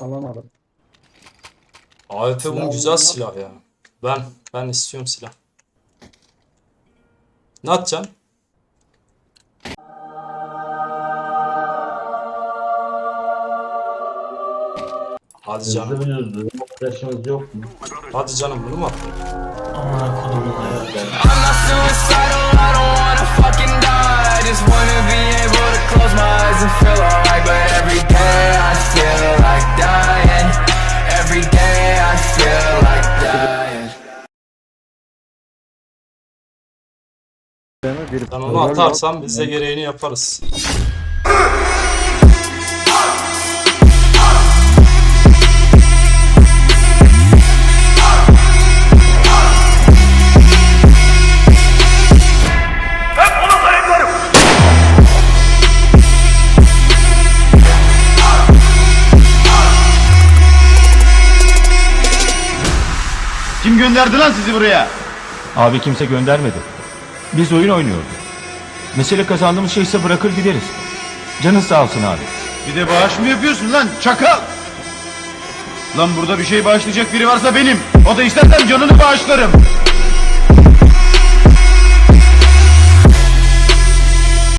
Alamadım. AWP bu Silah güzel silah ya. Ben ben istiyorum silah. Ne atacaksın? Hadi canım. Hızlı hızlı? Arkadaşımız yok mu? Hadi canım bunu mu attın? Amına kodumun ya. I'm not suicidal, I don't wanna fucking die. I just wanna be able to close my eyes and feel alright. Sen onu atarsan biz de gereğini yaparız. Kim gönderdi lan sizi buraya? Abi kimse göndermedi. Biz oyun oynuyorduk. Mesele kazandığımız şeyse bırakır gideriz. Canın sağ olsun abi. Bir de bağış mı yapıyorsun lan çakal? Lan burada bir şey bağışlayacak biri varsa benim. O da istersem canını bağışlarım.